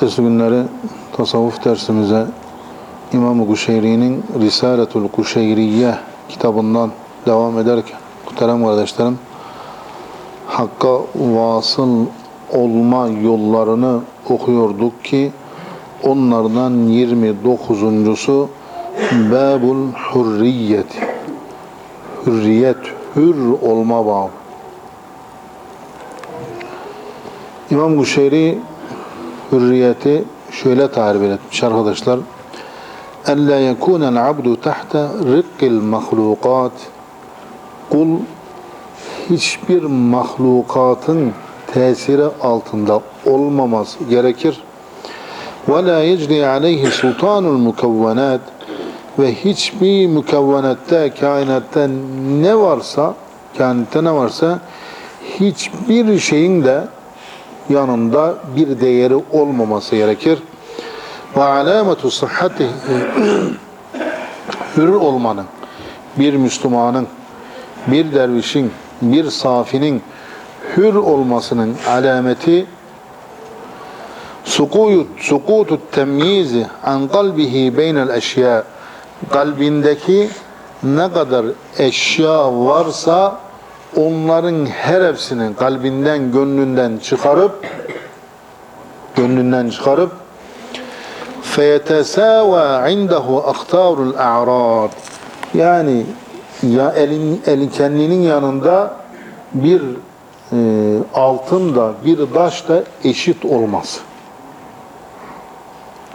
Pazartesi günleri tasavvuf dersimize İmam-ı Kuşeyri'nin Risaletul Kuşeyriye kitabından devam ederken muhterem kardeşlerim Hakka vasıl olma yollarını okuyorduk ki onlardan 29'uncusu Babul Hürriyet Hürriyet, hür olma babı. İmam Kuşeyri hürriyeti şöyle tarif etmiş arkadaşlar. Ella yekunel abdu tahta rikkil mahlukat kul hiçbir mahlukatın tesiri altında olmaması gerekir. Ve la yecri aleyhi sultanul mukevvenat ve hiçbir mükevvenatta, kainatta ne varsa, kainatta ne varsa hiçbir şeyin de yanında bir değeri olmaması gerekir. Ve alametu sıhhati hür olmanın, bir Müslümanın, bir dervişin, bir safinin hür olmasının alameti sukuyut, sukutut temyizi an kalbihi beynel eşya kalbindeki ne kadar eşya varsa onların her hepsini kalbinden, gönlünden çıkarıp gönlünden çıkarıp feyetesâvâ indehu ahtârul a'râd yani ya elin, elin kendinin yanında bir e, altın da bir taş da eşit olmaz.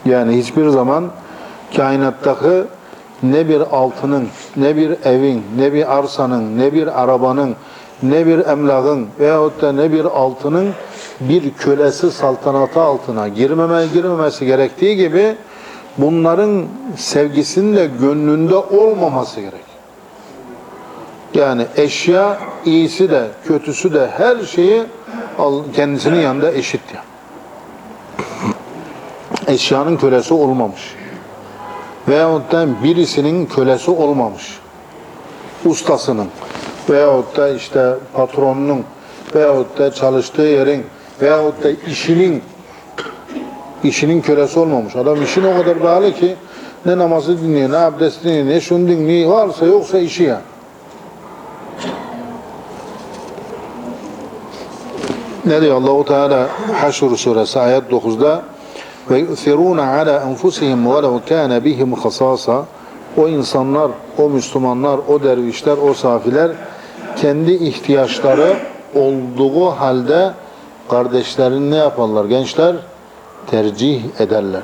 Yani hiçbir zaman kainattaki ne bir altının, ne bir evin, ne bir arsanın, ne bir arabanın, ne bir emlakın veyahut da ne bir altının bir kölesi saltanatı altına girmeme, girmemesi gerektiği gibi bunların sevgisinin de gönlünde olmaması gerek. Yani eşya iyisi de kötüsü de her şeyi kendisinin yanında eşit yani. Eşyanın kölesi olmamış veyahut da birisinin kölesi olmamış. Ustasının veyahut da işte patronunun veyahut da çalıştığı yerin veyahut da işinin işinin kölesi olmamış. Adam işin o kadar bağlı ki ne namazı dinliyor, ne abdest dinliyor, ne şunu dinliyor, varsa yoksa işi ya. Ne diyor Allahu Teala Haşr suresi ayet 9'da ve yu'thiruna ala enfusihim ve lev kana bihim hasasa o insanlar, o Müslümanlar, o dervişler, o safiler kendi ihtiyaçları olduğu halde kardeşlerini ne yaparlar gençler? Tercih ederler.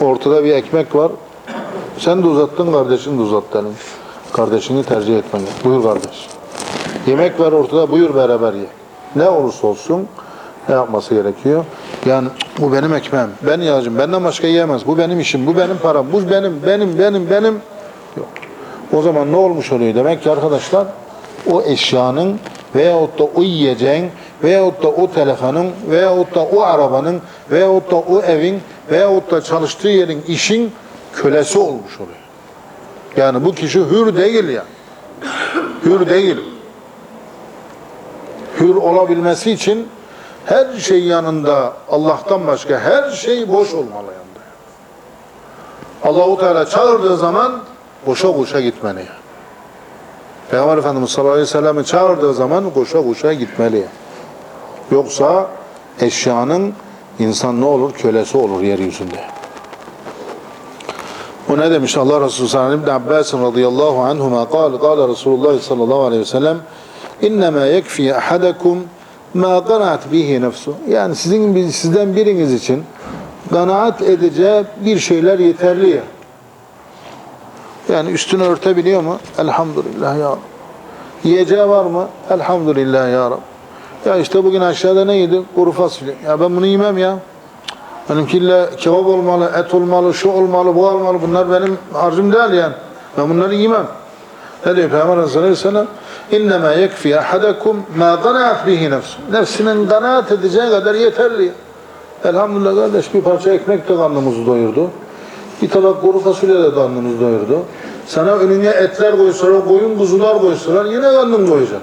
Ortada bir ekmek var. Sen de uzattın, kardeşin de uzattı elini. Kardeşini tercih etmen Buyur kardeş. Yemek var ortada, buyur beraber ye. Ne olursa olsun ne yapması gerekiyor? Yani bu benim ekmeğim, ben yiyeceğim, benden başka yiyemez. Bu benim işim, bu benim param, bu benim, benim, benim, benim. O zaman ne olmuş oluyor? Demek ki arkadaşlar o eşyanın veyahut da o yiyeceğin veyahut da o telefonun veyahut da o arabanın veyahut da o evin veyahut da çalıştığı yerin işin kölesi olmuş oluyor. Yani bu kişi hür değil ya. Hür değil. Hür olabilmesi için her şey yanında Allah'tan başka her şey boş olmalı yanında. Allahu Teala çağırdığı zaman boşa koşa gitmeli. Peygamber Efendimiz sallallahu aleyhi ve sellem'i çağırdığı zaman koşa koşa gitmeli. Yoksa eşyanın insan ne olur? Kölesi olur yeryüzünde. Bu ne demiş Allah Resulü sallallahu aleyhi ve sellem? Abbas radıyallahu anhuma kal, kal Resulullah sallallahu aleyhi ve sellem innema yekfi ahadakum ma kanaat bihi nefsu. Yani sizin sizden biriniz için kanaat edeceği bir şeyler yeterli ya. Yani üstünü örtebiliyor mu? Elhamdülillah ya Rab. Yiyeceği var mı? Elhamdülillah ya Rab. Ya işte bugün aşağıda ne yedi? Kuru fasulye. Ya ben bunu yemem ya. Benimki illa kebap olmalı, et olmalı, şu olmalı, bu olmalı. Bunlar benim harcım değil yani. Ben bunları yemem. Ne diyor Peygamber Aleyhisselatü Vesselam? İnnemâ yekfi ahadakum mâ kanaat bihi nefsu. Nefsinin kanaat edeceği kadar yeterli. Elhamdülillah kardeş bir parça ekmek de karnımızı doyurdu. Bir tabak kuru fasulye de karnımızı doyurdu. Sana önüne etler koysalar, koyun kuzular koysalar yine karnın doyacak.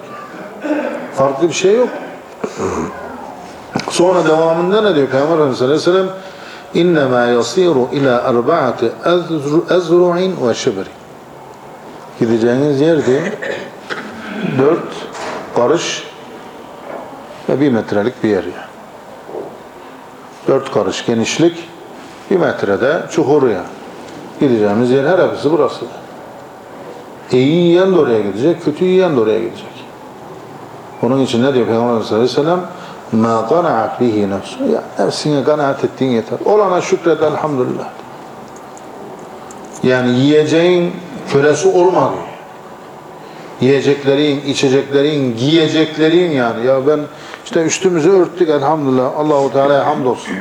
Farklı bir şey yok. Sonra devamında ne diyor Peygamber Aleyhisselam? Yasiru ila erba'ati ezru'in ve şibri. Gideceğiniz yer diyor, dört karış ve bir metrelik bir yer yani. Dört karış genişlik, bir metrede çukur ya. Gideceğimiz yer her hepsi burası. İyi yiyen de oraya gidecek, kötü yiyen de oraya gidecek. Onun için ne diyor Peygamber Aleyhisselam? مَا قَنَعَتْ بِهِ نَفْسُ Ya nefsine kanaat ettiğin yeter. Olana şükret elhamdülillah. Yani yiyeceğin kölesi olma diyor. Yiyeceklerin, içeceklerin, giyeceklerin yani. Ya ben işte üstümüzü örttük elhamdülillah. Allahu Teala'ya hamdolsun.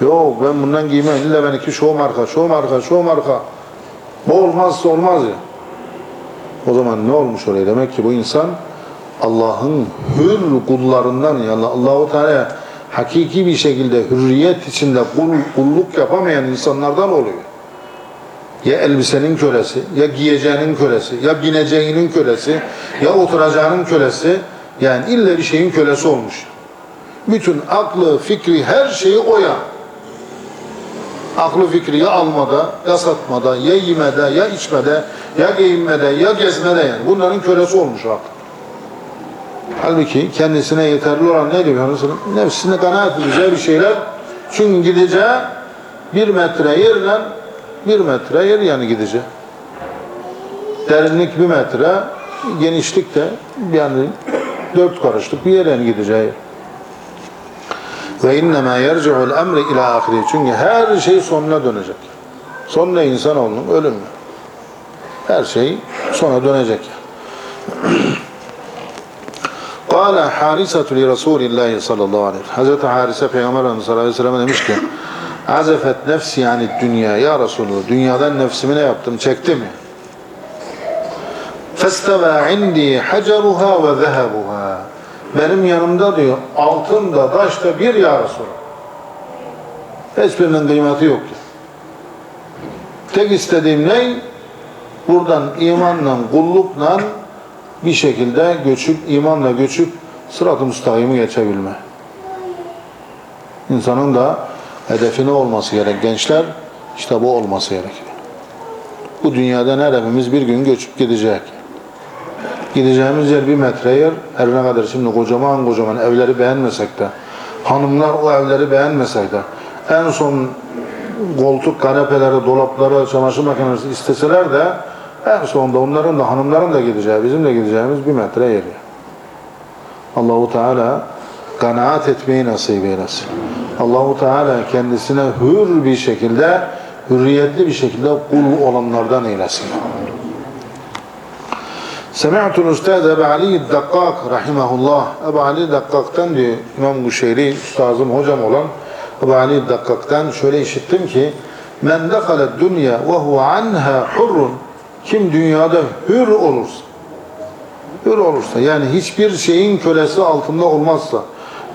Yok ben bundan giymem. İlla benimki şu marka, şu marka, şu marka. Bu olmazsa olmaz ya. O zaman ne olmuş oraya? Demek ki bu insan Allah'ın hür kullarından yani Allahu Teala hakiki bir şekilde hürriyet içinde kul, kulluk yapamayan insanlardan oluyor. Ya elbisenin kölesi, ya giyeceğinin kölesi, ya bineceğinin kölesi, ya oturacağının kölesi. Yani illa bir şeyin kölesi olmuş. Bütün aklı, fikri, her şeyi o ya. Aklı fikri ya almada, ya satmada, ya yemede, ya içmede, ya giyinmede, ya gezmede yani. Bunların kölesi olmuş aklı. Halbuki kendisine yeterli olan ne diyor Efendimiz? Nefsine kanaat edeceği bir şeyler. Çünkü gideceği bir metre yerle bir metre yer yani gideceği. Derinlik bir metre, genişlik de yani dört karışlık bir yer yani gideceği. Ve innemâ yerci'ul emri ila ahiri. Çünkü her şey sonuna dönecek. Son ne insanoğlunun? Ölüm. Her şey sona dönecek. Kâle hârisatü li Resulillahi sallallahu aleyhi ve sellem. Hazreti Harise Peygamber sallallahu aleyhi ve sellem demiş ki Azefet nefsi yani dünya ya Resulullah dünyadan nefsimi ne yaptım çektim ya. Festeva indi haceruha ve zehebuha. Benim yanımda diyor altın da taş da bir ya Resulullah. Hiçbirinin kıymeti yok diyor. Tek istediğim ne? Buradan imanla, kullukla bir şekilde göçüp, imanla göçüp sırat-ı müstakimi geçebilme. İnsanın da hedefi ne olması gerek gençler? İşte bu olması gerekiyor. Bu dünyadan her hepimiz bir gün göçüp gidecek. Gideceğimiz yer bir metre yer. Her ne kadar şimdi kocaman kocaman evleri beğenmesek de, hanımlar o evleri beğenmesek de, en son koltuk, kanepeleri, dolapları, çamaşır makinesi isteseler de en sonunda onların da hanımların da gideceği, bizim de gideceğimiz bir metre yer. Allahu Teala kanaat etmeyi nasip eylesin. Allahu Teala kendisine hür bir şekilde, hürriyetli bir şekilde kul olanlardan eylesin. Semi'tul Üstad Ebu Ali Dakkak rahimahullah. Ebu Ali Dakkak'tan diyor İmam Guşeyri, üstazım hocam olan Ebu Ali Dakkak'tan şöyle işittim ki Men dekale dünya ve huve anha hurrun kim dünyada hür olursa hür olursa yani hiçbir şeyin kölesi altında olmazsa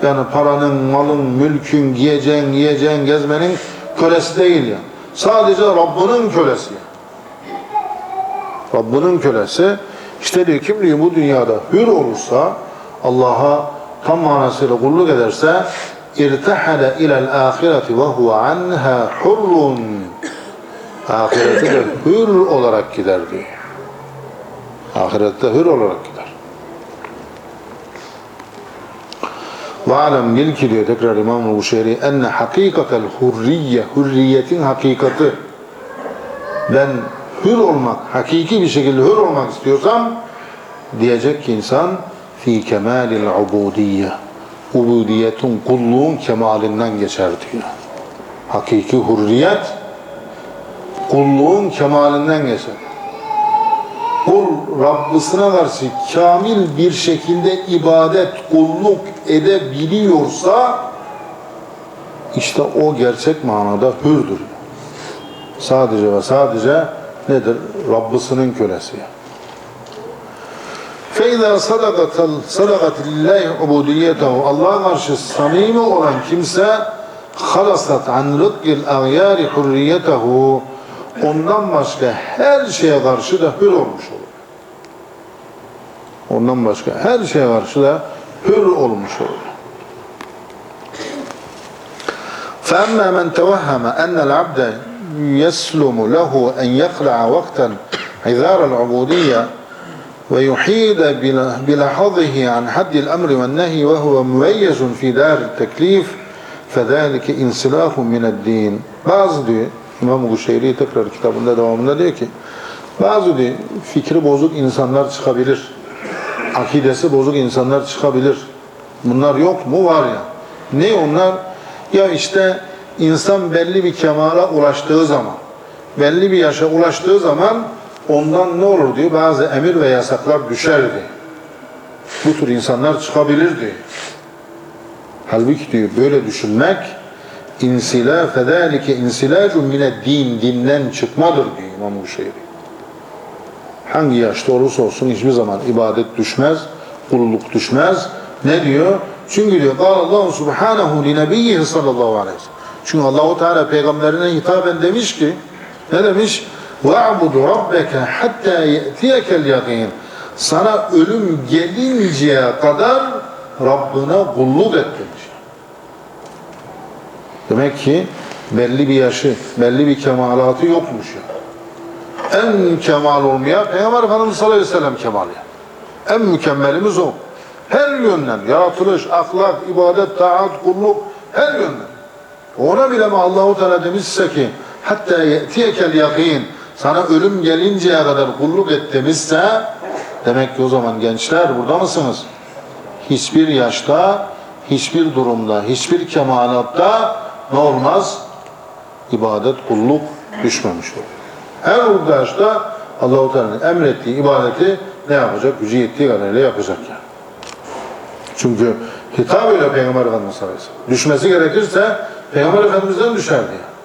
yani paranın, malın, mülkün, giyeceğin, yiyeceğin, gezmenin kölesi değil ya. Sadece Rabbinin kölesi. Rabbinin kölesi işte diyor kim diyor bu dünyada hür olursa Allah'a tam manasıyla kulluk ederse irtehale ilel ahireti ve huve anha hurrun ahirete de hür olarak gider diyor. Ahirette hür olarak gider. Ve alem bil ki diyor tekrar İmam-ı Buşeri enne hakikatel hurriye hürriyetin hakikati ben hür olmak, hakiki bir şekilde hür olmak istiyorsam diyecek ki insan fi kemalil ubudiyye ubudiyetin kulluğun kemalinden geçer diyor. Hakiki hürriyet kulluğun kemalinden geçer. Kul Rabbisine karşı kamil bir şekilde ibadet, kulluk edebiliyorsa işte o gerçek manada hürdür. Sadece ve sadece nedir? Rabbisinin kölesi. فَاِذَا صَدَقَتَ صَدَقَتِ لِلّٰهِ عُبُودِيَّتَهُ Allah'a karşı samimi olan kimse halasat an rıkkil agyari hurriyetehu ondan başka her şeye karşı da hür olmuş olur. Ondan başka her şeye karşı da hür olmuş olur. فأما من توهم أن العبد يسلم له أن يخلع وقتا عذار العبودية ويحيد بلحظه عن حد الأمر والنهي وهو مميز في دار التكليف فذلك انسلاخ من الدين bazı diyor İmam Kuşeyri tekrar kitabında devamında diyor ki bazı diyor fikri bozuk insanlar çıkabilir akidesi bozuk insanlar çıkabilir bunlar yok mu var ya ne onlar ya işte insan belli bir kemala ulaştığı zaman belli bir yaşa ulaştığı zaman ondan ne olur diyor bazı emir ve yasaklar düşerdi. Bu tür insanlar çıkabilirdi. Halbuki diyor böyle düşünmek insila fedalike insilacun mine din dinden çıkmadır diyor İmam Huşeyri. Hangi yaşta olursa olsun hiçbir zaman ibadet düşmez, kulluk düşmez. Ne diyor? Çünkü diyor Allah subhanahu li nebiyyihi sallallahu aleyhi ve sellem. Çünkü Allahu Teala peygamberine hitaben demiş ki ne demiş? وَاعْبُدْ رَبَّكَ حَتَّى يَأْتِيَكَ الْيَقِينَ Sana ölüm gelinceye kadar Rabbına kulluk et demiş. Demek ki belli bir yaşı, belli bir kemalatı yokmuş ya. En kemal olmayan Peygamber Efendimiz sallallahu aleyhi ve sellem kemal ya. En mükemmelimiz o. Her yönden yaratılış, ahlak, ibadet, taat, kulluk her yönden. Ona bile mi Allahu Teala demişse ki hatta ye'tiyekel yakin sana ölüm gelinceye kadar kulluk et demişse demek ki o zaman gençler burada mısınız? Hiçbir yaşta, hiçbir durumda, hiçbir kemalatta ne olmaz? İbadet, kulluk düşmemiş olur. Her yaşta Allah-u Teala'nın emrettiği ibadeti ne yapacak? Gücü yettiği kadarıyla yapacak yani. Çünkü hitap öyle Peygamber Efendimiz sallallahu aleyhi ve sellem. Düşmesi gerekirse Peygamber Efendimiz'den düşerdi yani.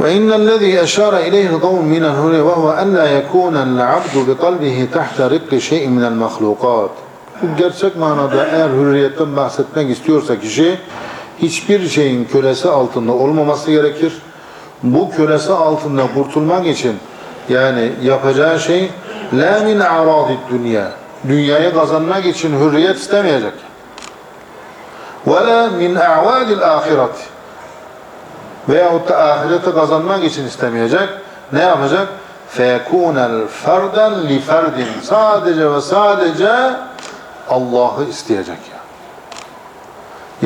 وإن الذي أشار إليه القوم من الهدى وهو أن لا يكون العبد بقلبه تحت رق شيء من المخلوقات. Bu gerçek manada eğer hürriyetten bahsetmek istiyorsa kişi hiçbir şeyin kölesi altında olmaması gerekir. Bu kölesi altında kurtulmak için yani yapacağı şey la min aradid dünya. Dünyayı kazanmak için hürriyet istemeyecek. Ve la min a'vadil ahiret. Veyahut da ahireti kazanmak için istemeyecek. Ne yapacak? فَيَكُونَ الْفَرْدًا لِفَرْدٍ Sadece ve sadece Allah'ı isteyecek ya.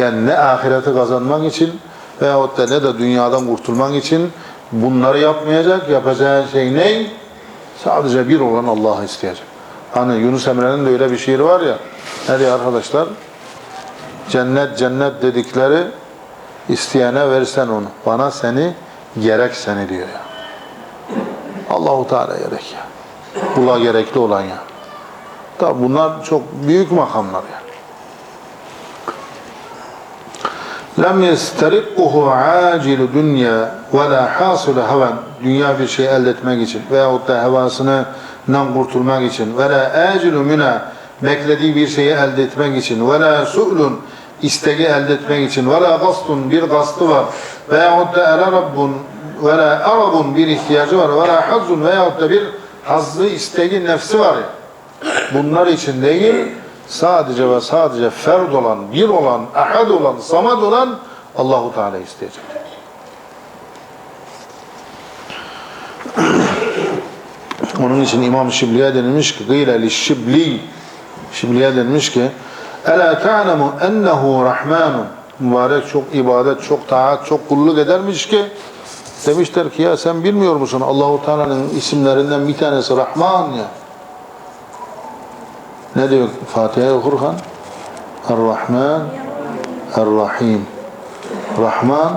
Yani ne ahireti kazanmak için veyahut da ne de dünyadan kurtulmak için bunları yapmayacak. Yapacağı şey ne? Sadece bir olan Allah'ı isteyecek. Hani Yunus Emre'nin de öyle bir şiiri var ya. Ne diyor arkadaşlar? Cennet cennet dedikleri isteyene versen onu. Bana seni gerek seni diyor ya. Allahu Teala gerek ya. Kula gerekli olan ya. Tabi bunlar çok büyük makamlar ya. Lem yesterikkuhu acilu dünya ve la hasulu heven. Dünya bir şey elde etmek için veyahut da hevasından kurtulmak için. ve la acilu müna beklediği bir şeyi elde etmek için. ve la su'lun isteği elde etmek için. ve la bir gastı var. Veyahut da era rabbun ve la arabun bir ihtiyacı var. ve la hazzun veyahut da bir hazzı isteği nefsi var. Bunlar için değil sadece ve sadece ferd olan, bir olan, ahad olan, samad olan Allahu Teala isteyecek. Onun için İmam Şibli'ye denilmiş ki gıyle li Şibli Şibli'ye denilmiş ki Ela ta'lemu ennehu rahmanun mübarek çok ibadet, çok taat, çok kulluk edermiş ki demişler ki ya sen bilmiyor musun Allahu Teala'nın isimlerinden bir tanesi Rahman ya. Ne diyor Fatiha'yı okurken? Er-Rahman, Er-Rahim. Rahman,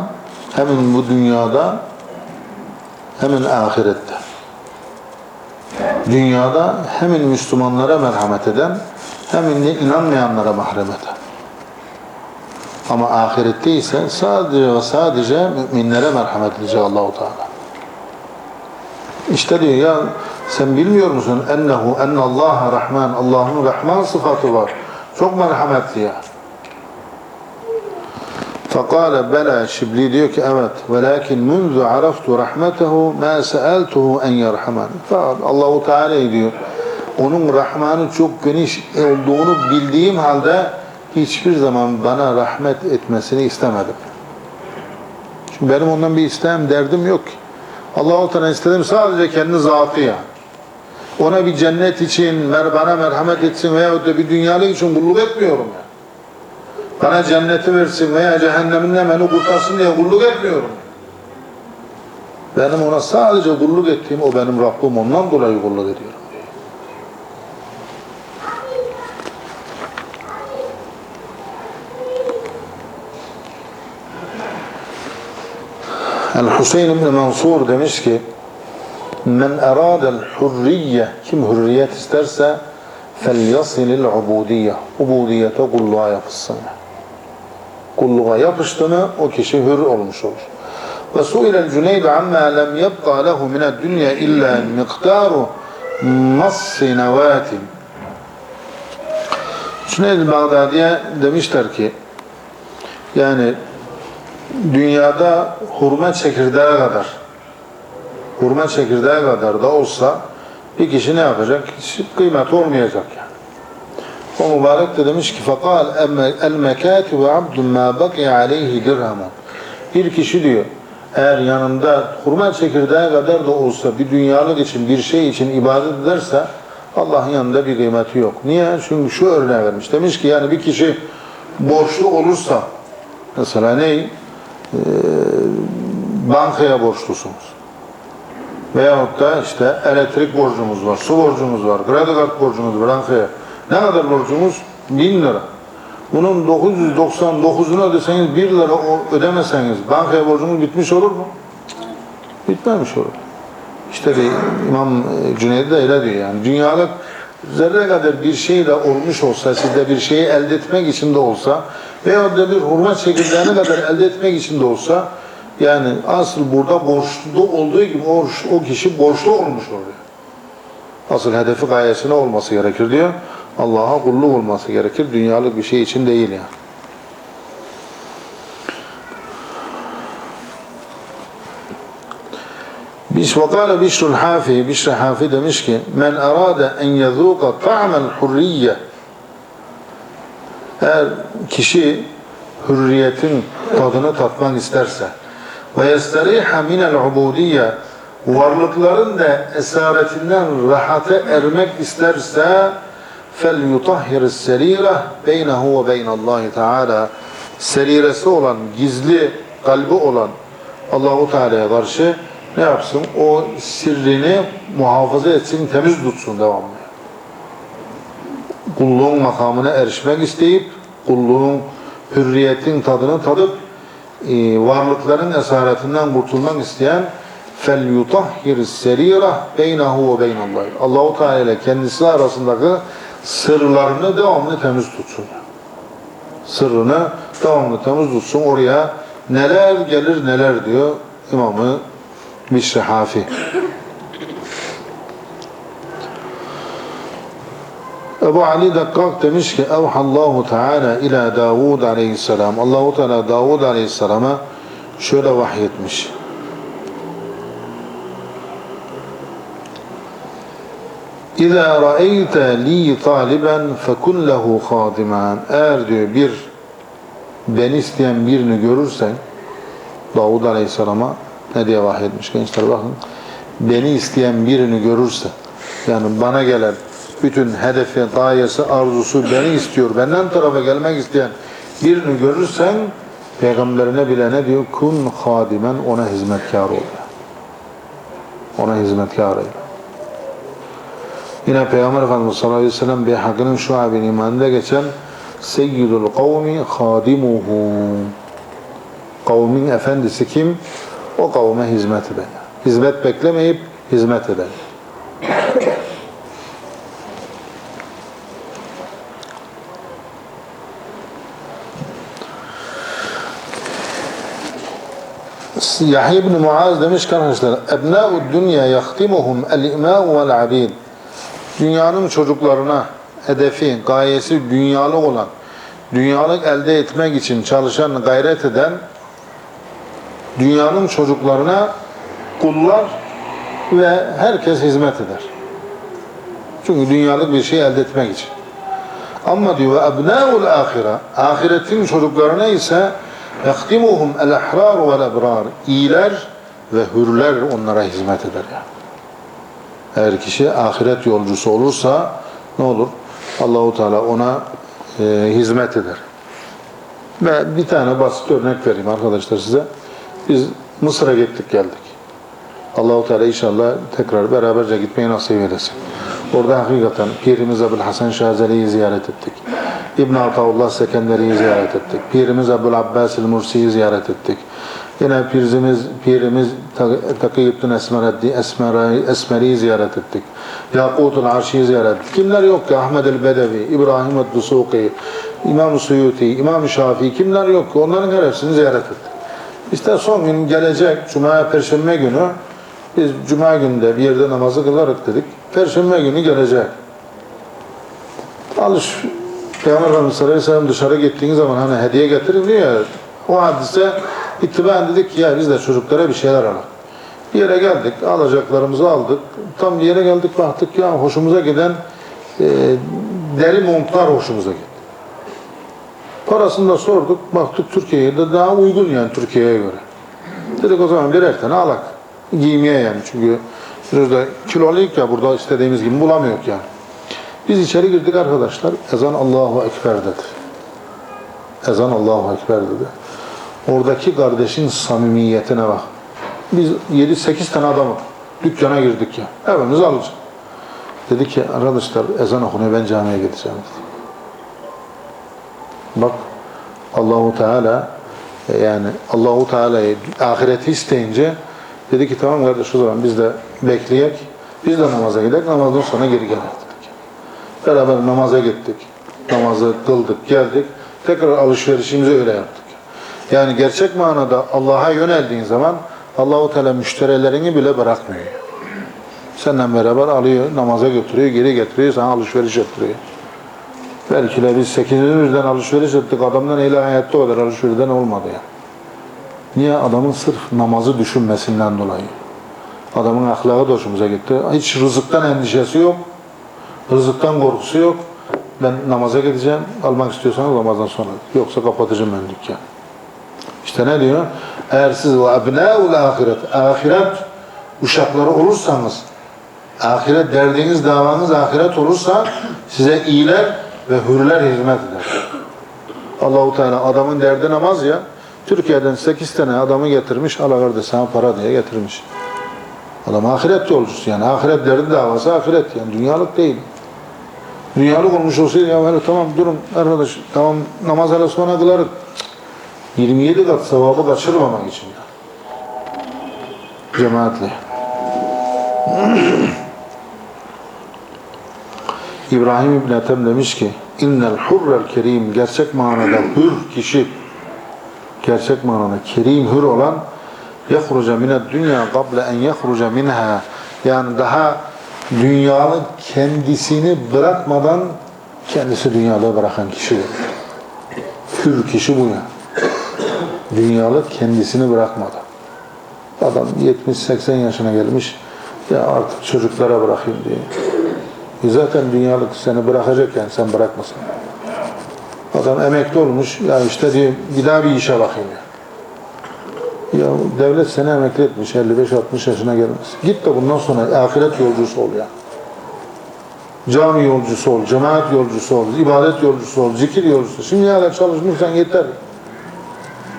hem bu dünyada hem ahirette. Dünyada hem Müslümanlara merhamet eden hem inanmayanlara mahrem eden. Ama ahirette ise sadece ve sadece müminlere merhamet edecek Allahu Teala. İşte diyor ya sen bilmiyor musun ennehu ennallaha rahman Allah'ın rahman sıfatı var. Çok merhametli ya. Fakale bela Şibli diyor ki evet velakin munzu araftu rahmetehu ma seeltuhu en yerhaman. Fakat Allahu Teala diyor onun rahmanı çok geniş olduğunu bildiğim halde hiçbir zaman bana rahmet etmesini istemedim. Çünkü benim ondan bir isteğim, derdim yok ki. Allah-u Teala istedim sadece kendi zatı ya. Ona bir cennet için, bana merhamet etsin veyahut da bir dünyalık için kulluk etmiyorum ya. Bana cenneti versin veya cehenneminden beni kurtarsın diye kulluk etmiyorum. Benim ona sadece kulluk ettiğim o benim Rabbim ondan dolayı kulluk ediyorum. El-Hüseyin ibn Mansur demiş ki Men eradel hurriye kim hürriyet isterse felyasilil ubudiyye ubudiyete kulluğa yapışsın. Kulluğa yapıştı mı o kişi hür olmuş olur. Ve suilel Cüneyd amma lem yebqa lehu mined dünya illa miktaru nassi nevatin. Cüneyd Bağdadi'ye demişler ki yani dünyada hurma çekirdeği kadar hurma çekirdeği kadar da olsa bir kişi ne yapacak? Hiç kıymeti olmayacak yani. O mübarek de demiş ki fakal el mekatibu abdun ma bakiye aleyhi dirhamun. Bir kişi diyor eğer yanında hurma çekirdeği kadar da olsa bir dünyalık için bir şey için ibadet ederse Allah'ın yanında bir kıymeti yok. Niye? Çünkü şu örneği vermiş. Demiş ki yani bir kişi borçlu olursa mesela ne? bankaya borçlusunuz. Veyahut da işte elektrik borcumuz var, su borcumuz var, kredi kart borcumuz var bankaya. Ne kadar borcumuz? 1000 lira. Bunun 999'unu ödeseniz 1 lira ödemeseniz bankaya borcumuz bitmiş olur mu? Bitmemiş olur. İşte de İmam Cüneyt de öyle diyor yani. Dünyalık zerre kadar bir şeyle olmuş olsa, sizde bir şeyi elde etmek için de olsa veya da bir hurma çekirdeğine kadar elde etmek için de olsa yani asıl burada borçlu olduğu gibi o, o kişi borçlu olmuş oluyor. Asıl hedefi gayesine olması gerekir diyor. Allah'a kulluk olması gerekir. Dünyalık bir şey için değil yani. Biz vakale Bişrul Hafi, Bişr Hafi demiş ki men arada en yezuka ta'mel hurriye eğer kişi hürriyetin tadını tatmak isterse ve yesteriha minel ubudiyye varlıkların da esaretinden rahate ermek isterse yutahhir serira beynehu ve beynallahi teala seriresi olan gizli kalbi olan Allahu Teala'ya karşı ne yapsın? O sirrini muhafaza etsin, temiz tutsun devamlı. Kulluğun makamına erişmek isteyip kulluğun hürriyetin tadını tadıp varlıkların esaretinden kurtulmak isteyen yutahhir serira beynehu ve beynallah. Allahu Teala ile kendisi arasındaki sırlarını devamlı temiz tutsun. Sırrını devamlı temiz tutsun. Oraya neler gelir neler diyor İmamı Mişri Hafi. Ebu Ali Dakkak demiş ki Evhallahu Teala ila Davud aleyhisselam Allahu Teala Davud aleyhisselama şöyle vahyetmiş. İza ra'eyte li taliben fekun lehu khadiman. Eğer diyor bir beni isteyen birini görürsen Davud Aleyhisselam'a ne diye vahyetmiş gençler bakın. Beni isteyen birini görürse yani bana gelen bütün hedefi, gayesi, arzusu beni istiyor, benden tarafa gelmek isteyen birini görürsen peygamberine bile ne diyor? Kun hadimen ona hizmetkar ol. Ona hizmetkar ol. Yine Peygamber Efendimiz sallallahu aleyhi ve sellem bir hakkının şu abinin imanında geçen Seyyidul kavmi hadimuhu Kavmin efendisi kim? O kavme hizmet eden. Hizmet beklemeyip hizmet eden. Yahya ibn Muaz demiş ki arkadaşlar Ebnâ'u dünya yaktimuhum el-imâ'u vel-abid Dünyanın çocuklarına hedefi, gayesi dünyalık olan, dünyalık elde etmek için çalışan, gayret eden dünyanın çocuklarına kullar ve herkes hizmet eder. Çünkü dünyalık bir şey elde etmek için. Ama diyor ve ebnâul ahire ahiretin çocuklarına ise yaktimuhum el ahrar vel ebrar iyiler ve hürler onlara hizmet eder yani. Eğer kişi ahiret yolcusu olursa ne olur? Allahu Teala ona e, hizmet eder. Ve bir tane basit örnek vereyim arkadaşlar size. Biz Mısır'a gittik geldik. Allahu Teala inşallah tekrar beraberce gitmeyi nasip eylesin. Orada hakikaten Pirimiz Ebu'l Hasan Şazeli'yi ziyaret ettik. İbn Ataullah Sekenderi'yi ziyaret ettik. Pirimiz Ebu'l Abbas el-Mursi'yi ziyaret ettik. Yine pirimiz, pirimiz Takiyüddin Esmereddi, Esmeri, Esmeri'yi ziyaret ettik. Yakutul Arşi'yi ziyaret ettik. Kimler yok ki? Ahmed el-Bedevi, İbrahim el-Dusuki, İmam-ı Suyuti, İmam-ı Şafii kimler yok ki? Onların hepsini ziyaret ettik. İşte son gün gelecek Cuma Perşembe günü biz Cuma günde bir yerde namazı kılarak dedik. Perşembe günü gelecek. Alış Peygamber Efendimiz sallallahu aleyhi ve dışarı gittiğiniz zaman hani hediye getirin diyor ya o hadise ittibaen dedik ki ya biz de çocuklara bir şeyler alalım. Bir yere geldik, alacaklarımızı aldık. Tam bir yere geldik baktık ya hoşumuza giden e, deri montlar hoşumuza gitti. Parasını da sorduk, baktık Türkiye'ye de daha uygun yani Türkiye'ye göre. Dedik o zaman birer tane alak. Giymeye yani çünkü biraz da kiloluyuk ya burada istediğimiz gibi bulamıyoruz yani. Biz içeri girdik arkadaşlar. Ezan Allahu Ekber dedi. Ezan Allahu Ekber dedi. Oradaki kardeşin samimiyetine bak. Biz 7-8 tane adamı dükkana girdik ya. Evimizi alacağız. Dedi ki arkadaşlar ezan okunuyor ben camiye gideceğim dedi. Bak Allahu Teala e, yani Allahu Teala'yı ahireti isteyince dedi ki tamam kardeş o zaman biz de bekleyek. Biz de namaza gidelim. Namazdan sonra geri gelelim. Beraber namaza gittik. Namazı kıldık, geldik. Tekrar alışverişimizi öyle yaptık. Yani gerçek manada Allah'a yöneldiğin zaman Allahu Teala müşterilerini bile bırakmıyor. Senden beraber alıyor, namaza götürüyor, geri getiriyor, sana alışveriş ettiriyor. Belki de biz 8. yüzden alışveriş ettik. Adamdan eyle hayatta kadar alışverişten olmadı ya. Niye? Adamın sırf namazı düşünmesinden dolayı. Adamın ahlakı da hoşumuza gitti. Hiç rızıktan endişesi yok. Rızıktan korkusu yok. Ben namaza gideceğim. Almak istiyorsanız namazdan sonra. Yoksa kapatacağım ben dükkanı. İşte ne diyor? Eğer siz ve ebnâul ahiret, ahiret uşakları olursanız, ahiret derdiniz, davanız ahiret olursa size iyiler ve hürler hizmet eder. Allahu Teala adamın derdi namaz ya. Türkiye'den 8 tane adamı getirmiş. Kardeş sana para diye getirmiş. Adam ahiret yolcusu yani. Ahiret derdi davası ahiret yani. Dünyalık değil. Dünyalık olmuş olsaydı ya böyle tamam durun arkadaş tamam namaz hele sonra kılarız. 27 kat sevabı kaçırmamak için ya. Cemaatle. İbrahim İbn Ethem demiş ki innel hurrel kerim gerçek manada hür kişi gerçek manada kerim hür olan yahruca mined dünya qabla en yahruca minha yani daha dünyalı kendisini bırakmadan kendisi dünyalığı bırakan kişidir. Hür kişi bu ya. Dünyalı kendisini bırakmadan. Adam 70-80 yaşına gelmiş ya artık çocuklara bırakayım diye. E zaten dünyalık seni bırakacakken sen bırakmasın. Adam emekli olmuş ya işte diyor bir daha bir işe bakayım ya. Ya devlet seni emekli etmiş 55-60 yaşına gelmez. Git de bundan sonra ahiret yolcusu ol ya. Cami yolcusu ol, cemaat yolcusu ol, ibadet yolcusu ol, zikir yolcusu. Şimdi kadar çalışmışsan yeter.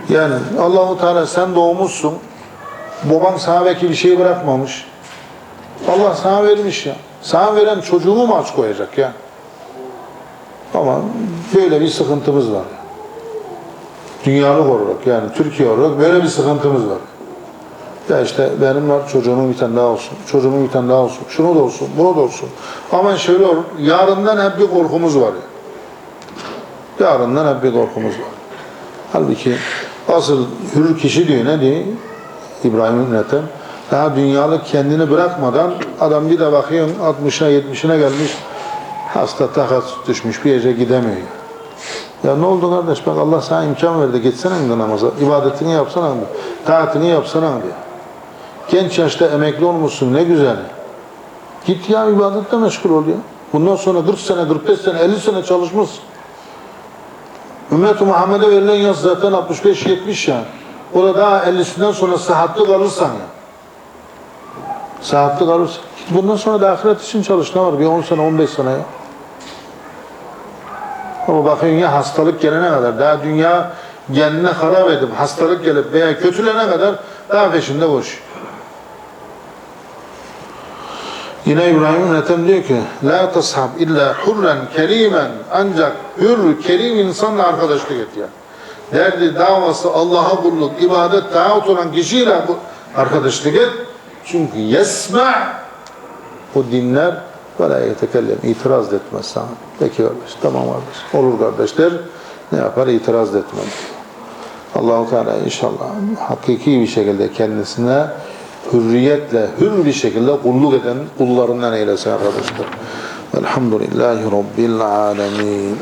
Yani Allahu Teala sen doğmuşsun. Baban sana belki bir şey bırakmamış. Allah sana vermiş ya. Sana veren çocuğumu mu aç koyacak ya? Ama böyle bir sıkıntımız var. Dünyalık olarak yani Türkiye olarak böyle bir sıkıntımız var. Ya işte benim var çocuğumun bir tane daha olsun, çocuğumun bir tane daha olsun, şunu da olsun, bunu da olsun. Ama şöyle olur, yarından hep bir korkumuz var ya. Yarından hep bir korkumuz var. Halbuki asıl hür kişi diyor ne diyor? İbrahim Ünleten. Daha dünyalık kendini bırakmadan adam bir de bakıyorsun 60'ına 70'ine gelmiş hasta takas düşmüş bir yere gidemiyor. Ya ne oldu kardeş bak Allah sana imkan verdi gitsene de namaza ibadetini yapsana mı? Taatini yapsana diyor. Genç yaşta emekli olmuşsun ne güzel. Git ya ibadetle meşgul ol ya. Bundan sonra 40 sene, 45 sene, 50 sene çalışmışsın. Ümmet-i Muhammed'e verilen yaş zaten 65-70 ya. O da daha 50'sinden sonra sıhhatli kalırsan ya. Sıhhatli kalırsan. Bundan sonra da ahiret için çalış. Ne var? Bir 10 sene, 15 sene ya. Ama bakıyorsun ya hastalık gelene kadar, daha dünya kendine harap edip hastalık gelip veya kötülene kadar daha peşinde boş. Yine İbrahim Ethem diyor ki La tashab illa hurren kerimen ancak hür, kerim insanla arkadaşlık et ya. Derdi davası Allah'a kulluk, ibadet, taat olan kişiyle arkadaşlık et. Çünkü yesma o dinler ve la yetekellem itiraz etmez sana. Peki kardeş, tamam kardeş. Olur kardeşler. Ne yapar? İtiraz etmez. Allahu Teala inşallah hakiki bir şekilde kendisine hürriyetle, hür bir şekilde kulluk eden kullarından eylesin arkadaşlar. Velhamdülillahi Rabbil alemin.